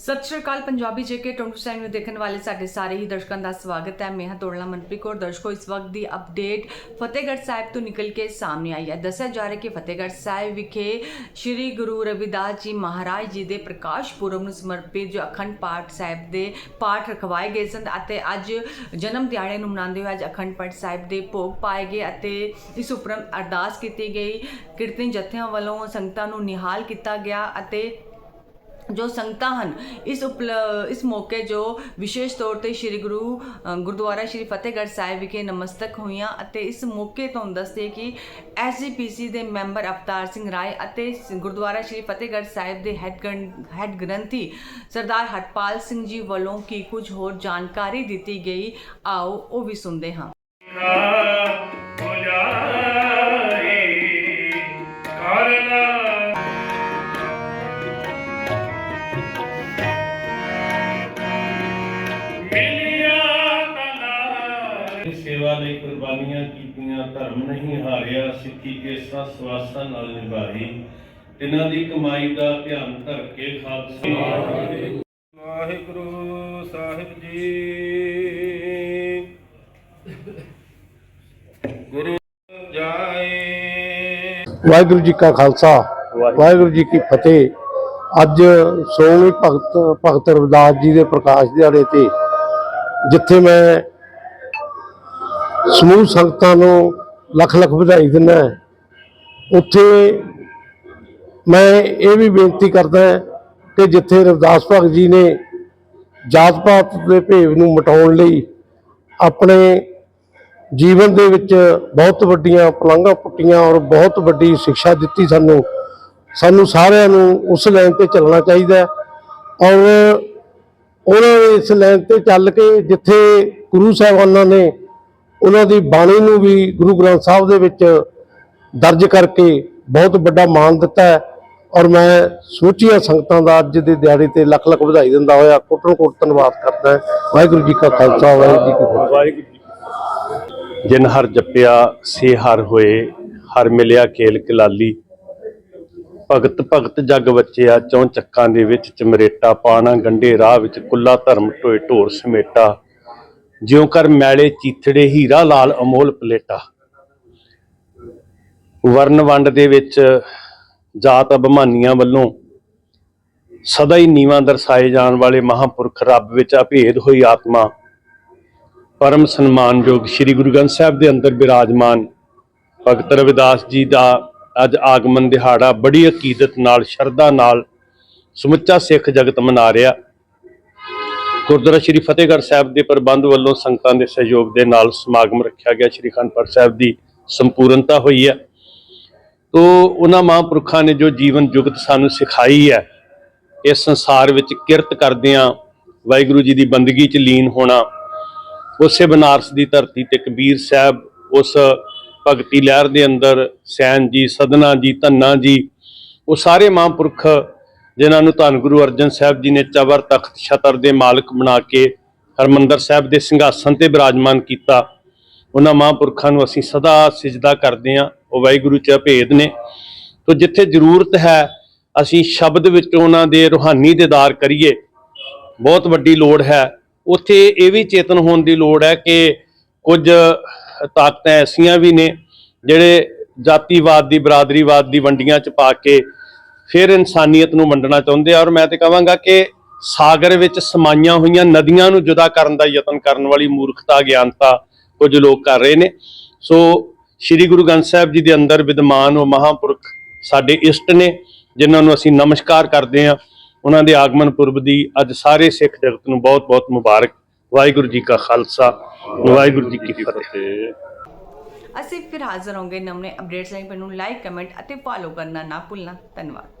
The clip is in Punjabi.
ਸਤਿ ਸ਼੍ਰੀ ਅਕਾਲ ਪੰਜਾਬੀ ਜੇਕੇ 27 ਨੂੰ ਦੇਖਣ ਵਾਲੇ ਸਾਡੇ ਸਾਰੇ ਹੀ ਦਰਸ਼ਕਾਂ ਦਾ ਸਵਾਗਤ ਹੈ। ਮੈਂ ਹਾਂ ਤੋੜਨਾ ਮਨਪ੍ਰੀਤ ਕੌਰ। ਦਰਸ਼ਕੋ, ਇਸ ਵਕਤ ਦੀ ਅਪਡੇਟ ਫਤਿਹਗੜ੍ਹ ਸਾਹਿਬ ਤੋਂ ਨਿਕਲ ਕੇ ਸਾਹਮਣੇ ਆਈ ਹੈ। ਦੱਸਿਆ ਜਾ ਰਿਹਾ ਕਿ ਫਤਿਹਗੜ੍ਹ ਸਾਹਿਬ ਵਿਖੇ ਸ੍ਰੀ ਗੁਰੂ ਰਵਿਦਾਸ ਜੀ ਮਹਾਰਾਜ ਜੀ ਦੇ ਪ੍ਰਕਾਸ਼ ਪੁਰਬ ਨੂੰ ਸਮਰਪਿਤ ਜੋ ਅਖੰਡ ਪਾਠ ਸਾਹਿਬ ਦੇ ਪਾਠ ਰਖਵਾਏ ਗਏ ਸਨ ਅਤੇ ਅੱਜ ਜਨਮ ਦਿਹਾੜੇ ਨੂੰ ਮਨਾਉਂਦੇ ਹੋਏ ਅੱਜ ਅਖੰਡ ਪਾਠ ਸਾਹਿਬ ਦੇ ਭੋਗ ਪਾਏ ਗਏ ਅਤੇ ਇਸ ਉਪਰੰਤ ਅਰਦਾਸ ਕੀਤੀ ਗਈ। ਕੀਰਤਨ ਜਥਿਆਂ ਵੱਲੋਂ ਸੰਗਤਾਂ ਨੂੰ ਨਿਹਾਲ ਕੀਤਾ ਗਿਆ ਅਤੇ ਜੋ ਸੰਗਤਾਂ ਹਨ, ਇਸ ਉਪਲ- ਇਸ ਮੌਕੇ ਜੋ ਵਿਸ਼ੇਸ਼ ਤੌਰ ਤੇ ਸ੍ਰੀ ਗੁਰੂ ਗੁਰਦੁਆਰਾ ਸ੍ਰੀ ਫਤਿਹਗੜ੍ਹ ਸਾਹਿਬ ਵਿਖੇ ਨਮਸਤਕ ਹੋਈਆਂ ਅਤੇ ਇਸ ਮੌਕੇ ਤੁਹਾਨੂੰ ਦੱਸਦੇ ਕਿ ਐਸਜੀਪੀਸੀ ਦੇ ਮੈਂਬਰ ਅਵਤਾਰ ਸਿੰਘ ਰਾਏ ਅਤੇ ਗੁਰਦੁਆਰਾ ਸ੍ਰੀ ਫਤਿਹਗੜ੍ਹ ਸਾਹਿਬ ਦੇ ਹੈੱਡ ਗ੍ਰੰ- ਹੈੱਡ ਗ੍ਰੰਥੀ ਸਰਦਾਰ ਹਰਪਾਲ ਸਿੰਘ ਜੀ ਵੱਲੋਂ ਕੀ ਕੁਝ ਹੋਰ ਜਾਣਕਾਰੀ ਦਿੱਤੀ ਗਈ, ਆਓ ਉਹ ਵੀ ਸੁਣਦੇ ਹਾਂ। ਸੇਵਾ ਲਈ ਕੁਰਬਾਨੀਆਂ ਕੀਤੀਆਂ ਧਰਮ ਨਹੀਂ ਹਾਰਿਆ ਸਿੱਖੀ ਕੇ ਸੱਸ ਸਵਾਸਾਂ ਨਾਲ ਨਿਭਾਈ। ਇਹਨਾਂ ਦੀ ਕਮਾਈ ਦਾ ਧਿਆਨ ਧਰ ਕੇ ਖਾਲਸੇ। ਵਾਹਿਗੁਰੂ ਸਾਹਿਬ ਜੀ। ਗੁਰੂ ਜਾਏ। ਵਾਹਿਗੁਰੂ ਜੀ ਕਾ ਖਾਲਸਾ ਵਾਹਿਗੁਰੂ ਜੀ ਕੀ ਫਤਿਹ। ਅੱਜ ਸੋਹਣੀ ਭਗਤ ਭਗਤ ਰਵਿਦਾਸ ਜੀ ਦੇ ਪ੍ਰਕਾਸ਼ ਦਿਹਾੜੇ ਤੇ ਜਿੱਥੇ ਮੈਂ ਸਮੂਹ ਸੰਗਤਾਂ ਨੂੰ ਲੱਖ ਲੱਖ ਵਧਾਈ ਦਿੰਦਾ ਉੱਥੇ ਮੈਂ ਇਹ ਵੀ ਬੇਨਤੀ ਕਰਦਾ ਕਿ ਜਿੱਥੇ ਰਵਿਦਾਸ ਭਗਤ ਜੀ ਨੇ ਜਾਤ ਪਾਤ ਦੇ ਭੇਵ ਨੂੰ ਮਿਟਾਉਣ ਲਈ ਆਪਣੇ ਜੀਵਨ ਦੇ ਵਿੱਚ ਬਹੁਤ ਵੱਡੀਆਂ ਪਲੰਘਾਂ ਪੁੱਟੀਆਂ ਔਰ ਬਹੁਤ ਵੱਡੀ ਸਿੱਖਿਆ ਦਿੱਤੀ ਸਾਨੂੰ ਸਾਨੂੰ ਸਾਰਿਆਂ ਨੂੰ ਉਸ ਲਾਈਨ ਤੇ ਚੱਲਣਾ ਚਾਹੀਦਾ ਔਰ ਉਹਨਾਂ ਨੇ ਇਸ ਲਾਈਨ ਤੇ ਚੱਲ ਕੇ ਜਿੱਥੇ ਗੁਰੂ ਸਾਹਿਬਾਨਾਂ ਨੇ ਉਹਨਾਂ ਦੀ ਬਾਣੀ ਨੂੰ ਵੀ ਗੁਰੂ ਗ੍ਰੰਥ ਸਾਹਿਬ ਦੇ ਵਿੱਚ ਦਰਜ ਕਰਕੇ ਬਹੁਤ ਵੱਡਾ ਮਾਣ ਦਿੱਤਾ ਹੈ। ਔਰ ਮੈਂ ਸੋਚੀਆਂ ਸੰਗਤਾਂ ਦਾ ਅੱਜ ਦੇ ਦਿਹਾੜੇ ਤੇ ਲੱਖ ਲੱਖ ਵਧਾਈ ਦਿੰਦਾ ਹੋਇਆ ਕੋਟਨ ਕੋਟ ਧੰਨਵਾਦ ਕਰਦਾ ਵਾਹਿਗੁਰੂ ਜੀ ਕਾ ਖਾਲਸਾ, ਵਾਹਿਗੁਰੂ ਜੀ ਕੀ ਫਤਿਹ। ਜਿਨ ਹਰ ਜਪਿਆ, ਸੇ ਹਰ ਹੋਏ, ਹਰ ਮਿਲਿਆ ਖੇਲ ਕਲਾਲੀ ਭਗਤ ਭਗਤ ਜਗ ਬਚਿਆ, ਚੌਂ ਚੱਕਾਂ ਦੇ ਵਿੱਚ ਚਮਰੇਟਾ, ਪਾਣਾ ਗੰਡੇ ਰਾਹ ਵਿੱਚ ਕੁੱਲਾ ਧਰਮ ਢੋਏ ਢੋਰ ਸਮੇਟਾ। ਜਿਉ ਕਰ ਮੈਲੇ ਚੀਥੜੇ ਹੀਰਾ ਲਾਲ ਅਮੋਲ ਪਲੇਟਾ। ਵਰਨ ਵੰਡ ਦੇ ਵਿੱਚ ਜਾਤ ਅਭਿਮਾਨੀਆਂ ਵੱਲੋਂ ਸਦਾ ਹੀ ਨੀਵਾਂ ਦਰਸਾਏ ਜਾਣ ਵਾਲੇ ਮਹਾਪੁਰਖ ਰੱਬ ਵਿੱਚ ਅਭੇਦ ਹੋਈ ਆਤਮਾ। ਪਰਮ ਸਨਮਾਨਯੋਗ ਸ੍ਰੀ ਗੁਰੂ ਗ੍ਰੰਥ ਸਾਹਿਬ ਦੇ ਅੰਦਰ ਬਿਰਾਜਮਾਨ ਭਗਤ ਰਵਿਦਾਸ ਜੀ ਦਾ ਅੱਜ ਆਗਮਨ ਦਿਹਾੜਾ ਬੜੀ ਅਕੀਦਤ ਨਾਲ, ਸ਼ਰਧਾ ਨਾਲ ਸਮੁੱਚਾ ਸਿੱਖ ਜਗਤ ਮਨਾ ਰਿਹਾ। ਗੁਰਦੁਆਰਾ ਸ੍ਰੀ ਫਤਿਹਗੜ੍ਹ ਸਾਹਿਬ ਦੇ ਪ੍ਰਬੰਧ ਵੱਲੋਂ ਸੰਗਤਾਂ ਦੇ ਸਹਿਯੋਗ ਦੇ ਨਾਲ ਸਮਾਗਮ ਰੱਖਿਆ ਗਿਆ। ਸ੍ਰੀ ਅਖੰਡ ਸਾਹਿਬ ਦੀ ਸੰਪੂਰਨਤਾ ਹੋਈ ਹੈ। ਤੋ ਉਹਨਾਂ ਮਹਾਂਪੁਰਖਾਂ ਨੇ ਜੋ ਜੀਵਨ ਜੁਗਤ ਸਾਨੂੰ ਸਿਖਾਈ ਹੈ ਇਸ ਸੰਸਾਰ ਵਿੱਚ ਕਿਰਤ ਕਰਦਿਆਂ ਵਾਹਿਗੁਰੂ ਜੀ ਦੀ ਬੰਦਗੀ 'ਚ ਲੀਨ ਹੋਣਾ, ਉਸੇ ਬਨਾਰਸ ਦੀ ਧਰਤੀ ਤੇ ਕਬੀਰ ਸਾਹਿਬ, ਉਸ ਭਗਤੀ ਲਹਿਰ ਦੇ ਅੰਦਰ ਸੈਨ ਜੀ, ਸਦਨਾ ਜੀ, ਧੰਨਾ ਜੀ, ਉਹ ਸਾਰੇ ਮਹਾਂਪੁਰਖ ਜਿਨ੍ਹਾਂ ਨੂੰ ਧੰਨ ਗੁਰੂ ਅਰਜਨ ਸਾਹਿਬ ਜੀ ਨੇ ਚਬਰ ਤਖਤ ਛਤਰ ਦੇ ਮਾਲਕ ਬਣਾ ਕੇ ਹਰਮੰਦਰ ਸਾਹਿਬ ਦੇ ਸਿੰਘਾਸਨ ਤੇ ਬਿਰਾਜਮਾਨ ਕੀਤਾ। ਉਹਨਾਂ ਮਹਾਂਪੁਰਖਾਂ ਨੂੰ ਅਸੀਂ ਸਦਾ ਸਿਜਦਾ ਕਰਦੇ ਹਾਂ। ਉਹ ਵਾਹਿਗੁਰੂ ਚ ਭੇਦ ਨੇ। ਤੋ ਜਿੱਥੇ ਜ਼ਰੂਰਤ ਹੈ, ਅਸੀਂ ਸ਼ਬਦ ਵਿੱਚ ਉਹਨਾਂ ਦੇ ਰੂਹਾਨੀ ਦੀਦਾਰ ਕਰੀਏ। ਬਹੁਤ ਵੱਡੀ ਲੋੜ ਹੈ। ਉੱਥੇ ਇਹ ਵੀ ਚੇਤਨ ਹੋਣ ਦੀ ਲੋੜ ਹੈ ਕਿ ਕੁਝ ਤਾਕਤਾਂ ਐਸੀਆਂ ਵੀ ਨੇ, ਜਿਹੜੇ ਜਾਤੀਵਾਦ ਦੀ, ਬਰਾਦਰੀਵਾਦ ਦੀ ਵੰਡੀਆਂ ਚ ਪਾ ਕੇ ਫਿਰ ਇਨਸਾਨੀਅਤ ਨੂੰ ਵੰਡਣਾ ਚਾਹੁੰਦੇ ਆ ਔਰ ਮੈਂ ਤੇ ਕਹਾਂਗਾ ਕਿ ਸਾਗਰ ਵਿੱਚ ਸਮਾਈਆਂ ਹੋਈਆਂ ਨਦੀਆਂ ਨੂੰ ਜੁਦਾ ਕਰਨ ਦਾ ਯਤਨ ਕਰਨ ਵਾਲੀ ਮੂਰਖਤਾ ਗਿਆਨਤਾ ਕੁਝ ਲੋਕ ਕਰ ਰਹੇ ਨੇ। ਸੋ ਸ੍ਰੀ ਗੁਰੂ ਗ੍ਰੰਥ ਸਾਹਿਬ ਜੀ ਦੇ ਅੰਦਰ ਵਿਦਮਾਨ ਉਹ ਮਹਾਂਪੁਰਖ ਸਾਡੇ ਇਸ਼ਟ ਨੇ, ਜਿਨ੍ਹਾਂ ਨੂੰ ਅਸੀਂ ਨਮਸਕਾਰ ਕਰਦੇ ਹਾਂ। ਉਹਨਾਂ ਦੇ ਆਗਮਨ ਪੁਰਬ ਦੀ ਅੱਜ ਸਾਰੇ ਸਿੱਖ ਜਗਤ ਨੂੰ ਬਹੁਤ-ਬਹੁਤ ਮੁਬਾਰਕ। ਵਾਹਿਗੁਰੂ ਜੀ ਕਾ ਖਾਲਸਾ, ਵਾਹਿਗੁਰੂ ਜੀ ਕੀ ਫਤਿਹ। ਅਸੀਂ ਫਿਰ ਹਾਜ਼ਰ ਹੋਵਾਂਗੇ ਨਵੇਂ ਅਪਡੇਟਸ ਲਈ। ਮੈਨੂੰ ਲਾਈਕ, ਕਮੈਂਟ ਅਤੇ ਫੋਲੋ ਕਰਨਾ ਨਾ ਭੁੱਲਣਾ। ਧੰਨਵਾਦ।